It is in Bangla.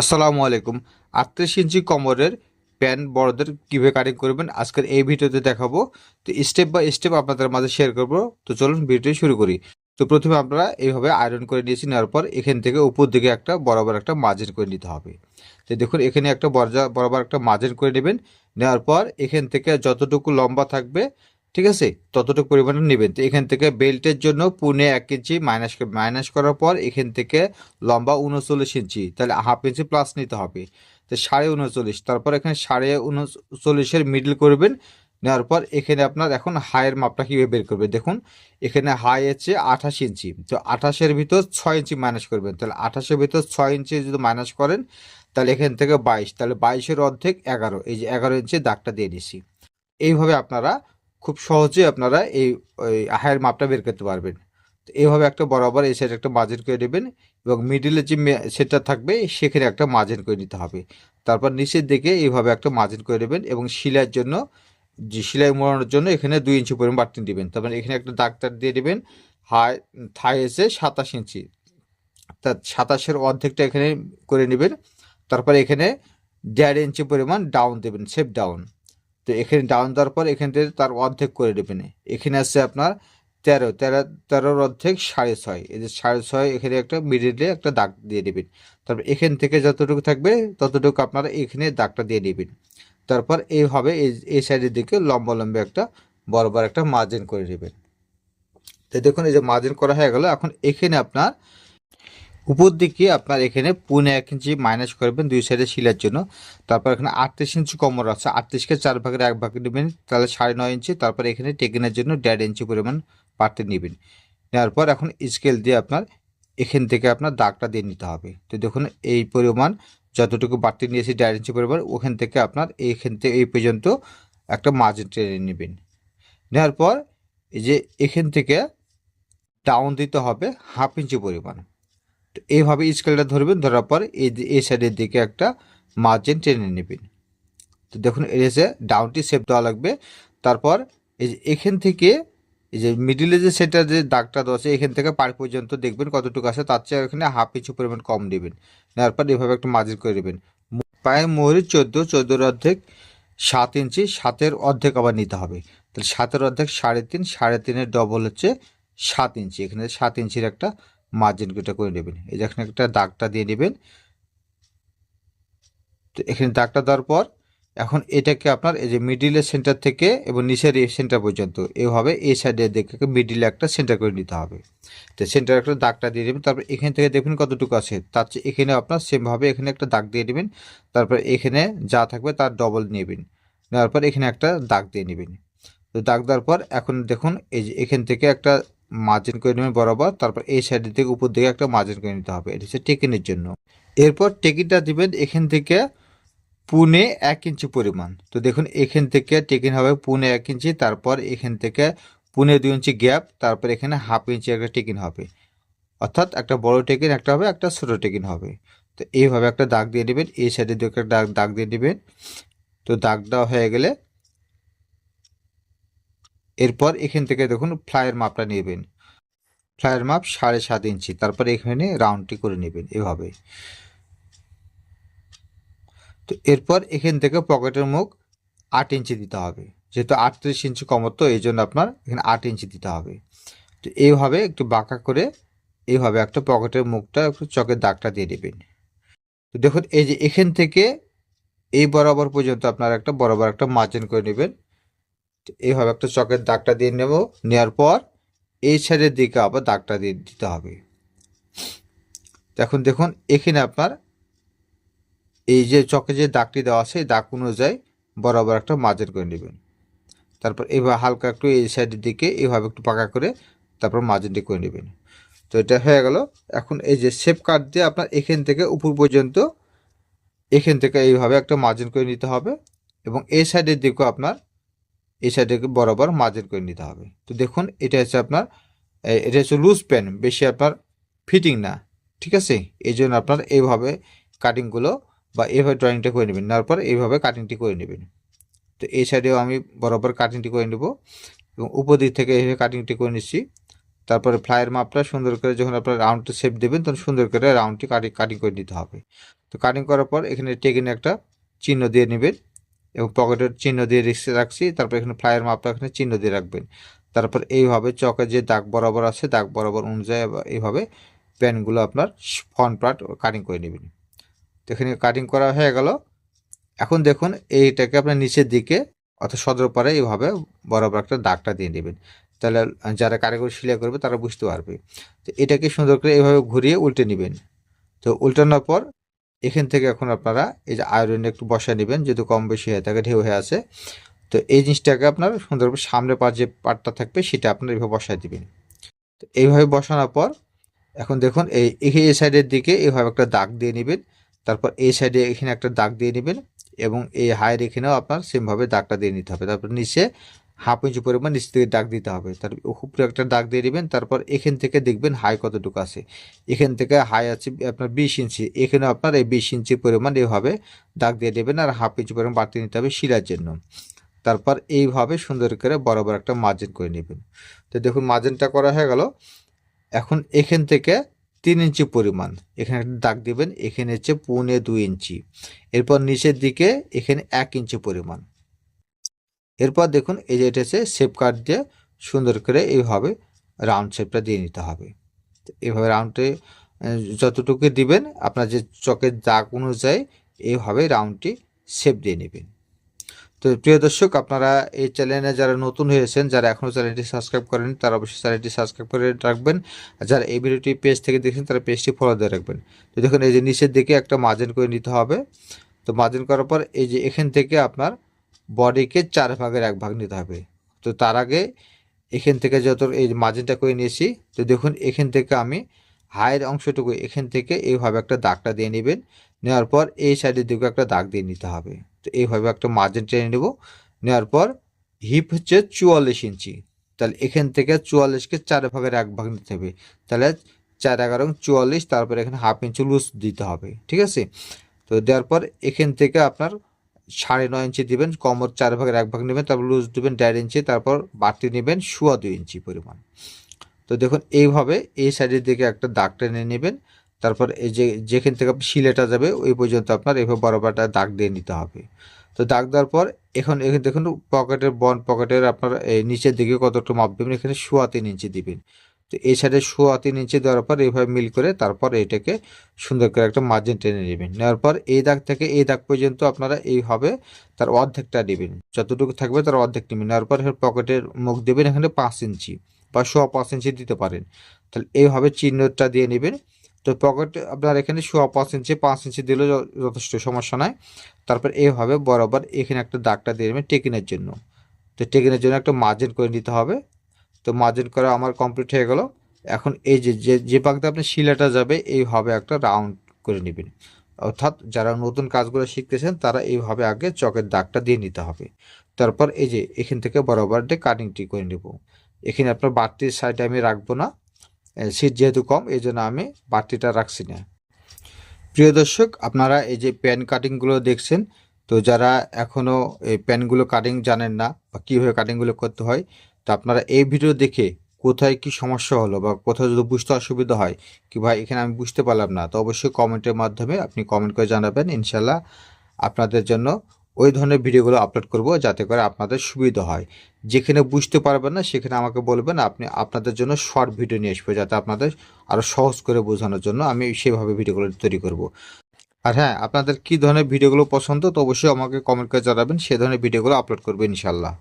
আসসালামু আলাইকুম। আটত্রিশ ইঞ্চি কোমরের প্যান্ট বড়দের কীভাবে কাটিং করবেন? আজকের এই ভিডিওতে দেখাবো। তো স্টেপ বাই স্টেপ আপনাদের মাঝে শেয়ার করব। তো চলুন ভিডিও শুরু করি। তো প্রথমে আপনারা এইভাবে আয়রন করে নিয়েছি। নেওয়ার পর এখান থেকে উপর দিকে একটা বরাবর একটা মার্জিন করে নিতে হবে। তো দেখুন, এখানে একটা বরজা বরাবর একটা মার্জিন করে নেবেন। নেওয়ার পর এখান থেকে যতটুকু লম্বা থাকবে ঠিক আছে? ততটুকু পরিমাণে নেবেন। তো এখান থেকে বেল্টের জন্য পুনে এক ইঞ্চি মাইনাস মাইনাস করার পর এখান থেকে লম্বা উনচল্লিশ ইঞ্চি, তাহলে হাফ ইঞ্চি প্লাস নিতে হবে। তো সাড়ে উনচল্লিশ, তারপর এখানে সাড়ে উনচল্লিশের মিডল করবেন, নেওয়ার পর এখানে আপনার এখন হাইয়ের মাপটা কীভাবে বের করবে দেখুন, এখানে হাই আছে আঠাশ ইঞ্চি, তো আঠাশের ভিতর ছয় ইঞ্চি মাইনাস করবেন। তাহলে আঠাশের ভিতর ছয় ইঞ্চি যদি মাইনাস করেন, তাহলে এখান থেকে বাইশ, তাহলে বাইশের অর্ধেক এগারো, এই যে এগারো ইঞ্চি দাগটা দিয়ে দিছি এইভাবে আপনারা খুব সহজে আপনারা এই ওই হায়ের মাপটা বের করতে পারবেন। তো এইভাবে একটা বরাবর এই সাইডে একটা মার্জিন করে নেবেন এবং মিডিলে যে সেটটা থাকবে, সেখানে একটা মার্জিন করে নিতে হবে। তারপর নিচের দিকে এইভাবে একটা মার্জিন করে নেবেন এবং সেলাইয়ের জন্য, যে সেলাই মোড়ানোর জন্য এখানে দুই ইঞ্চি পরিমাণ বাড়তি দেবেন তারপর এখানে একটা ডাক্তার দিয়ে দেবেন হাই, থাই এসে সাতাশ ইঞ্চি। তা সাতাশের অর্ধেকটা এখানে করে নেবেন। তারপর এখানে দেড় ইঞ্চি পরিমাণ ডাউন দেবেন সেপ ডাউন তো এখানে ডাউন দেওয়ার পর এখান থেকে তার অর্ধেক করে নেবেন এখানে আছে আপনার তেরো তেরো, তেরোর অর্ধেক সাড়ে ছয়। এই যে সাড়ে ছয়, এখানে একটা মিডিলে একটা দাগ দিয়ে নেবেন। তারপর এখান থেকে যতটুকু থাকবে, ততটুকু আপনারা এখানে দাগটা দিয়ে নেবেন। তারপর এইভাবে এই এই সাইডের দিকে লম্বা লম্বা একটা বরাবর একটা মার্জিন করে নেবেন। তো দেখুন, এই যে মার্জিন করা হয়ে গেল। এখন এখানে আপনার উপর দিকে আপনার এখানে পুনে এক ইঞ্চি মাইনাস করবেন দুই সাইডে শিলার জন্য। তারপর এখানে আটত্রিশ ইঞ্চি কমর আছে, আটত্রিশকে চার ভাগের এক ভাগে নেবেন, তাহলে সাড়ে নয় ইঞ্চি। তারপর এখানে টেকিনের জন্য দেড় ইঞ্চি পরিমাণ পাড়তে নেবেন। নেওয়ার পর এখন স্কেল দিয়ে আপনার এখান থেকে আপনার দাগটা দিয়ে নিতে হবে। তো দেখুন, এই পরিমাণ যতটুকু বাড়তি নিয়েছি, দেড় ইঞ্চি পরিমাণ, ওখান থেকে আপনার এইখান থেকে এই পর্যন্ত একটা মার্জিন টেনে নেবেন। নেওয়ার পর এই যে এখান থেকে ডাউন দিতে হবে হাফ ইঞ্চি পরিমাণ। এইভাবে স্কেলটা ধরবেন, ধরার পর এই এই সাইডের দিকে একটা মার্জিন টেনে নেবেন। তো দেখুন যে ডাউনটি শেপ দেওয়া লাগবে। তারপর এই যে এখান থেকে এই যে মিডিলে যে সেটা যে দাগটা দেওয়া আছে, এখান থেকে পার পর্যন্ত দেখবেন কতটুকু আছে, তার চেয়ে এখানে হাফ ইঞ্চি পরিমাণ কম নেবেন। নেওয়ার পর এভাবে একটা মার্জিন করে নেবেন। পায়ে মোহরের চোদ্দ, চোদ্দোর অর্ধেক, সাত ইঞ্চি সাতের অর্ধেক আবার নিতে হবে। তাহলে সাতের অর্ধেক সাড়ে তিন, সাড়ে তিনের ডবল হচ্ছে সাত ইঞ্চি এখানে সাত ইঞ্চির একটা মার্জিন এটা করে নেবেন। এই যে এখানে একটা দাগটা দিয়ে নেবেন। তো এখানে দাগটা দেওয়ার পর এখন এটাকে আপনার এই যে মিডিলের সেন্টার থেকে এবং নিচের এই সেন্টার পর্যন্ত এভাবে এই সাইডে দেখে মিডিলে একটা সেন্টার করে নিতে হবে। তো সেন্টার একটা দাগটা দিয়ে দেবেন তারপর এখান থেকে দেখবেন কতটুকু আছে। তার চেয়ে এখানে আপনার সেমভাবে এখানে একটা দাগ দিয়ে নেবেন। তারপর এখানে যা থাকবে তার ডবল নেবেন। নেওয়ার পর এখানে একটা দাগ দিয়ে নেবেন। তো দাগ দেওয়ার পর এখন দেখুন এই যে এখান থেকে একটা মার্জিন করে নেবেন বরাবর, তারপর এই সাইডের থেকে উপর দিকে একটা মার্জিন করে নিতে হবে। এটা হচ্ছে টেকিনের জন্য। এরপর টেকিনটা দিবেন এখান থেকে পুনে এক ইঞ্চি পরিমাণ। তো দেখুন, এখান থেকে টেকিন হবে পুনে এক ইঞ্চি তারপর এখান থেকে পুনে দুই ইঞ্চি গ্যাপ তারপর এখানে হাফ ইঞ্চি একটা টেকিন হবে। অর্থাৎ একটা বড় টেকিন একটা হবে, একটা ছোটো টেকিন হবে। তো এইভাবে একটা দাগ দিয়ে নেবেন, এই সাইডে দিকে একটা দাগ দাগ দিয়ে নেবেন। তো দাগ দেওয়া হয়ে গেলে এরপর এখান থেকে দেখুন ফ্লাইয়ের মাপটা নেবেন। ফ্লাইয়ের মাপ সাড়ে সাত ইঞ্চি। তারপর এখানে রাউন্ডটি করে নেবেন এভাবে। তো এরপর এখান থেকে পকেটের মুখ আট ইঞ্চি দিতে হবে। যেহেতু আটত্রিশ ইঞ্চি কমর তো, এই জন্য আপনার এখানে আট ইঞ্চি দিতে হবে। তো এইভাবে একটু বাঁকা করে এইভাবে একটা পকেটের মুখটা একটু চকের দাগটা দিয়ে দেবেন তো দেখুন, এই যে এখান থেকে এই বরাবর পর্যন্ত আপনার একটা বরাবর একটা মার্জিন করে নেবেন। এইভাবে একটা চকের দাগটা দিয়ে নেব নেওয়ার পর এই সাইডের দিকে আবার দাগটা দিয়ে দিতে হবে। এখন দেখুন, এখানে আপনার এই যে চকে যে দাগটি দেওয়া আছে, এই দাগ অনুযায়ী বরাবর একটা মার্জিন করে নেবেন। তারপর এইভাবে হালকা একটু এই সাইডের দিকে এইভাবে একটু পাকা করে তারপর মার্জিনটি করে নেবেন। তো এটা হয়ে গেল। এখন এই যে শেপ কাট দিয়ে আপনার এখান থেকে উপর পর্যন্ত, এখান থেকে এইভাবে একটা মার্জিন করে নিতে হবে এবং এই সাইডের দিকেও আপনার এই সাইডে বরাবর মার্জিন করে নিতে হবে। তো দেখুন, এটা হচ্ছে আপনার এটা হচ্ছে লুজ পেন বেশি আপনার ফিটিং না, ঠিক আছে? এই জন্য আপনার এইভাবে কাটিংগুলো বা এইভাবে ড্রয়িংটা করে নেবেন, নেওয়ার পর এইভাবে কাটিংটি করে নেবেন। তো এই সাইডেও আমি বরাবর কাটিংটি করে নেব এবং উপর দিক থেকে এইভাবে কাটিংটি করে নিচ্ছি। তারপরে ফ্লাইয়ের মাপটা সুন্দর করে যখন আপনার রাউন্ডটা শেপ দেবেন, তখন সুন্দর করে রাউন্ডটি কাটিং কাটিং করে নিতে হবে। তো কাটিং করার পর এখানে টেকিনে একটা চিহ্ন দিয়ে নেবেন। এবং পকেটের চিহ্ন দিয়ে রিক্সে রাখছি, তারপর এখানে ফ্লাইয়ের মাপটা এখানে চিহ্ন দিয়ে রাখবেন। তারপর এইভাবে চকে যে দাগ বরাবর আছে, দাগ বরাবর অনুযায়ী এইভাবে প্যানগুলো আপনার ফ্রন্ট পার্ট কাটিং করে নেবেন। তো এখানে কাটিং করা হয়ে গেল। এখন দেখুন এইটাকে আপনার নিচের দিকে অর্থাৎ সদর পারে এইভাবে বরাবর একটা দাগটা দিয়ে নেবেন। তাহলে যারা কারিগর সেলাই করবে তারা বুঝতে পারবে। তো এটাকে সুন্দর করে এইভাবে ঘুরিয়ে উল্টে নেবেন। তো উল্টানোর পর এখান থেকে এখন আপনারা এই যে আয়রন একটু বসায় নেবেন, যেহেতু কম বেশি হয়ে থাকে ঢেউ হয়ে আছে। তো এই জিনিসটাকে আপনার সুন্দরভাবে সামনে পার যে পার্টটা থাকবে, সেটা আপনার এইভাবে বসায় দিবেন। তো এইভাবে বসানোর পর, এখন দেখুন এই এই সাইডের দিকে এইভাবে একটা দাগ দিয়ে নেবেন। তারপর এই সাইডে এখানে একটা দাগ দিয়ে নেবেন এবং এই হায়ের এখানেও আপনার সেমভাবে দাগটা দিয়ে নিতে হবে। তারপর নিচে হাফ ইঞ্চি পরিমাণ নিচ থেকে দাগ দিতে হবে। তার উপরে একটা দাগ দিয়ে দেবেন, তারপর এখান থেকে দেখবেন হাই কতটুকু আছে। এখান থেকে হাই আছে আপনার বিশ ইঞ্চি, এখানে আপনার এই বিশ ইঞ্চি পরিমাণ এইভাবে দাগ দিয়ে দেবেন আর হাফ ইঞ্চি পরিমাণ বাড়তি নিতে হবে শিরার জন্য। তারপর এইভাবে সুন্দর করে বরাবর একটা মার্জিন করে নেবেন। তো দেখুন মার্জিনটা করা হয়ে গেল। এখন এখান থেকে তিন ইঞ্চি পরিমাণ, এখানে একটা দাগ দিবেন, এখানে হচ্ছে পৌনে দুই ইঞ্চি। এরপর নিচের দিকে এখানে এক ইঞ্চি পরিমাণ। এরপর দেখুন, এই যে এটা হচ্ছে শেপ কাট দিয়ে সুন্দর করে এইভাবে রাউন্ড শেপটা দিয়ে নিতে হবে। তো এইভাবে রাউন্ডে যতটুকু দিবেন, আপনার যে চকের দাগ অনুযায়ী এইভাবে রাউন্ডটি শেপ দিয়ে নেবেন। তো প্রিয় দর্শক, আপনারা এই চ্যানেলে যারা নতুন হয়েছেন যারা এখনও চ্যানেলটি সাবস্ক্রাইব করেন তারা অবশ্যই চ্যানেলটি সাবস্ক্রাইব করে রাখবেন। যারা এই ভিডিওটি পেজ থেকে দেখছেন, তারা পেজটি ফলো দিয়ে রাখবেন। তো দেখুন, এই যে নিচের দিকে একটা মার্জিন করে নিতে হবে। তো মার্জিন করার পর এই যে এখান থেকে আপনার বডিকে চার ভাগের এক ভাগ নিতে হবে। তো তার আগে এখান থেকে যত এই মার্জিনটা করে নিয়েছি, তো দেখুন এখান থেকে আমি হায়ের অংশটুকু এখান থেকে এইভাবে একটা দাগটা দিয়ে নেবেন। নেওয়ার পর এই সাইডের দিকে একটা দাগ দিয়ে নিতে হবে। তো এইভাবে একটা মার্জিন টেনে নেব। নেওয়ার পর হিপ হচ্ছে চুয়াল্লিশ ইঞ্চি। তাহলে এখান থেকে চুয়াল্লিশকে চার ভাগের এক ভাগ নিতে হবে। তাহলে চার এগারো চুয়াল্লিশ, তারপর এখানে হাফ ইঞ্চি লুজ দিতে হবে। ঠিক আছে? তো দেওয়ার পর এখান থেকে আপনার সাড়ে নয় ইঞ্চি দিবেন কমর চার ভাগের এক ভাগ নেবেন, তারপর লুজ দেবেন দেড় ইঞ্চি, তারপর বাড়তি নেবেন সোয়া দুই ইঞ্চি পরিমাণ। তো দেখুন, এইভাবে এই সাইডের দিকে একটা দাগ টেনে নেবেন, তারপর এই যে, যেখান থেকে শিলেটা যাবে, ওই পর্যন্ত আপনার এইভাবে বরাবরটা দাগ দিয়ে নিতে হবে। তো দাগ দেওয়ার পর এখন, এখানে দেখুন, পকেটের, বন পকেটের আপনার নিচের দিকে কতটা মাপ দেবেন, এখানে সোয়া তিন ইঞ্চি দিবেন। তো এই সাইডে সোয়া তিন ইঞ্চি দেওয়ার পর এইভাবে মিল করে তারপর এটাকে সুন্দর করে একটা মার্জিন টেনে নেবেন। নেওয়ার পর এই দাগ থেকে এই দাগ পর্যন্ত আপনারা এইভাবে তার অর্ধেকটা নেবেন। যতটুকু থাকবে তার অর্ধেক নেবেন। নেওয়ার পর পকেটের মুখ দেবেন, এখানে পাঁচ ইঞ্চি বা সোয়া পাঁচ ইঞ্চি দিতে পারেন। তাহলে এইভাবে চিহ্নটা দিয়ে নেবেন। তো পকেট আপনার এখানে সোয়া পাঁচ ইঞ্চি পাঁচ ইঞ্চি দিলেও যথেষ্ট সমস্যা নয় তারপর এইভাবে বরাবর এখানে একটা দাগটা দিয়ে নেবেন টেকিনের জন্য। তো টেকিনের জন্য একটা মার্জিন করে নিতে হবে। তো মার্জিন করা আমার কমপ্লিট হয়ে গেল। এখন এই যে যে পাকতে আপনি শিলাটা যাবে এইভাবে একটা রাউন্ড করে নেবেন। অর্থাৎ যারা নতুন কাজগুলো শিখতেছেন, তারা এইভাবে আগে চকের দাগটা দিয়ে নিতে হবে। তারপর এই যে, এখান থেকে বরাবর দিয়ে কাটিংটি করে নেব। এখানে আপনার বাড়তির সাইডে আমি রাখব না। সিট যেহেতু কম, এই জন্য আমি বাড়তিটা রাখছি না। প্রিয় দর্শক, আপনারা এই যে প্যান কাটিংগুলো দেখছেন, তো যারা এখনও এই প্যানগুলো কাটিং জানেন না বা কীভাবে কাটিংগুলো করতে হয় তো আপনারা এই ভিডিও দেখে কোথায় কি সমস্যা হলো বা কোথাও যদি বুঝতে অসুবিধা হয় কি ভাই এখানে আমি বুঝতে পারলাম না, তো অবশ্যই কমেন্টের মাধ্যমে আপনি কমেন্ট করে জানাবেন, ইনশাল্লাহ আপনাদের জন্য ওই ধরনের ভিডিওগুলো আপলোড করব যাতে করে আপনাদের সুবিধা হয়। যেখানে বুঝতে পারবেন না সেখানে আমাকে বলবেন, আপনি আপনাদের জন্য শর্ট ভিডিও নিয়ে আসব যাতে আপনাদের আরও সহজ করে বোঝানোর জন্য আমি সেভাবে ভিডিওগুলো তৈরি করব। আর হ্যাঁ আপনাদের কী ধরনের ভিডিওগুলো পছন্দ তো অবশ্যই আমাকে কমেন্ট করে জানাবেন, সে ধরনের ভিডিওগুলো আপলোড করব ইনশাল্লাহ।